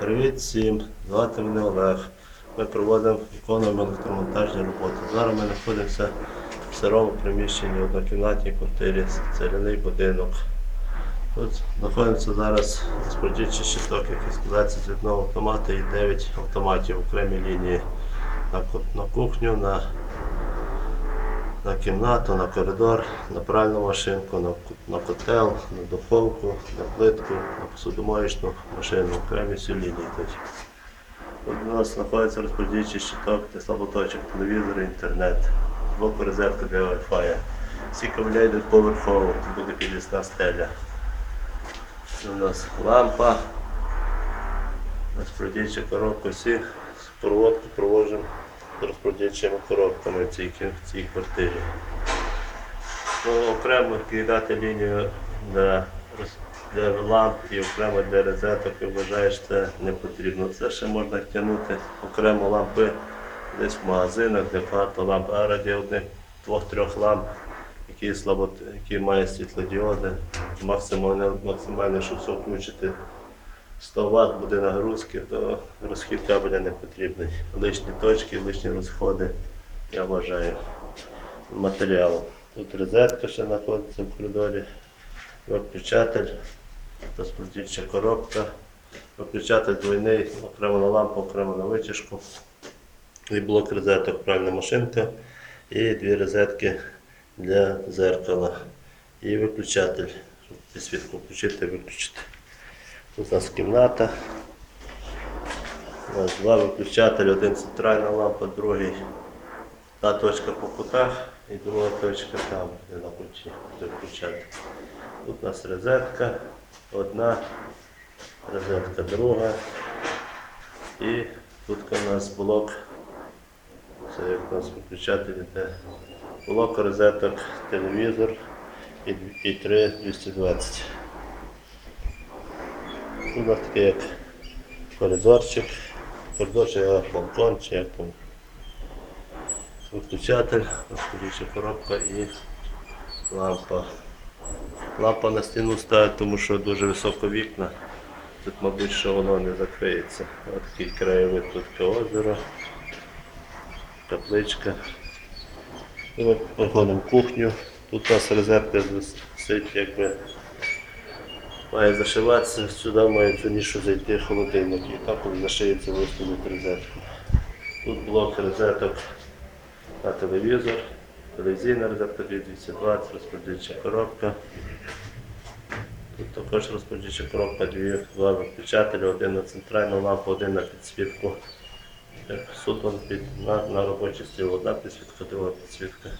Привіт всім, звати мене Олег. Ми проводимо виконуємо електромонтажні роботи. Зараз ми знаходимося в сирому приміщенні в однокімнатній квартирі, целяний будинок. Тут знаходимося зараз розподільчий щиток, який складається з одного автомата і 9 автоматів окремі лінії на кухню, на, на кімнату, на коридор, на пральну машинку, на, на котел, на духовку, на плитку, на посудомоєчну машину, окремі всі лінії тут. У нас знаходиться розподільчий щиток слаботочок, телевізор, інтернет, збоку розетка для Wi-Fi. Всі кабеля йдуть поверхово, тут буде підвісна стеля. У нас лампа, розподільча коробка, всі проводку проводжимо з розподільчими коробками в цій, в цій квартирі. Ну, окремо кидати лінію для, для ламп і окремо для розеток, я вважаю, що це не потрібно. Це ще можна тягнути окремо лампи десь в магазинах, де багато ламп, а раді одних двох-трьох ламп, які, слабо, які мають світлодіоди, максимально, максимально, щоб все включити 100 Вт буде нагрузки, то розхід кабеля не потрібний. Лишні точки, лишні розходи, я вважаю, матеріалу. Тут розетка ще знаходиться в коридорі, виключатель, розподільча коробка, виключатель двойний, окремо на лампу, окремо на витяжку. І блок розеток, пральна машинка, і дві розетки для зеркала. І виключатель, щоб підсвітку включити і виключити. Тут у нас кімната. У нас два виключателі, один центральна лампа, другий та точка по кутах і друга точка там, де на куті, де включати. Тут у нас розетка, одна, розетка друга. І тут у нас блок. Це як у нас виключатель йде. Блок розеток, телевізор і, і 3 220. У нас такий як коридорчик, коридорчик, балкон, чи як. Виключатель, розходяча коробка і лампа. Лампа на стіну ставить, тому що дуже високо вікна. Тут, мабуть, що воно не закриється. Ось такий краєвид тут озеро, капличка. І ми проходимо кухню. Тут у нас розетка висить, якби має зашиватися, сюди має цю нішу зайти холодильник і так коли зашиється виставити розетку. Тут блок розеток на телевізор, телевізійна розетка 220, розподільча коробка. Тут також розподільча коробка, дві, два виключателі, один на центральну лампу, один на підсвітку. Суто під, на, на робочий стіл, одна підсвітка, друга підсвітка.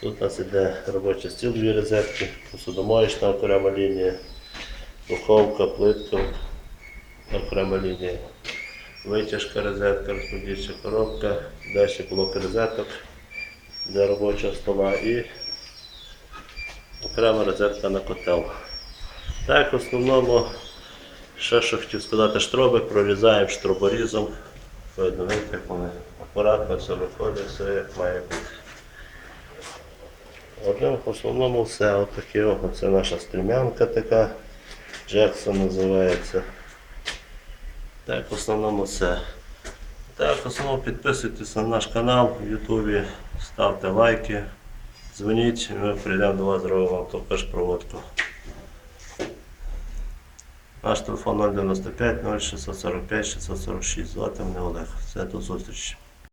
Тут у нас іде робочий стіл, дві розетки, посудомоєчна окрема лінія, духовка, плитка, окрема лінія. Витяжка розетка, розподільча коробка, далі блок розеток для робочого стола і окрема розетка на котел. Так, в основному, ще що хотів сказати, штроби прорізаємо штроборізом. Видно, видите, як вони акуратно все виходить, все як має бути. Одним в основному все. От такі, о, це наша стрімянка така, Джексон називається. Так, в основному все. Так, в основному підписуйтесь на наш канал в Ютубі, ставте лайки, дзвоніть, ми прийдемо до вас, зробимо вам також проводку. Наш телефон 095 0645 646. Звати мене Олег. Все, до зустрічі.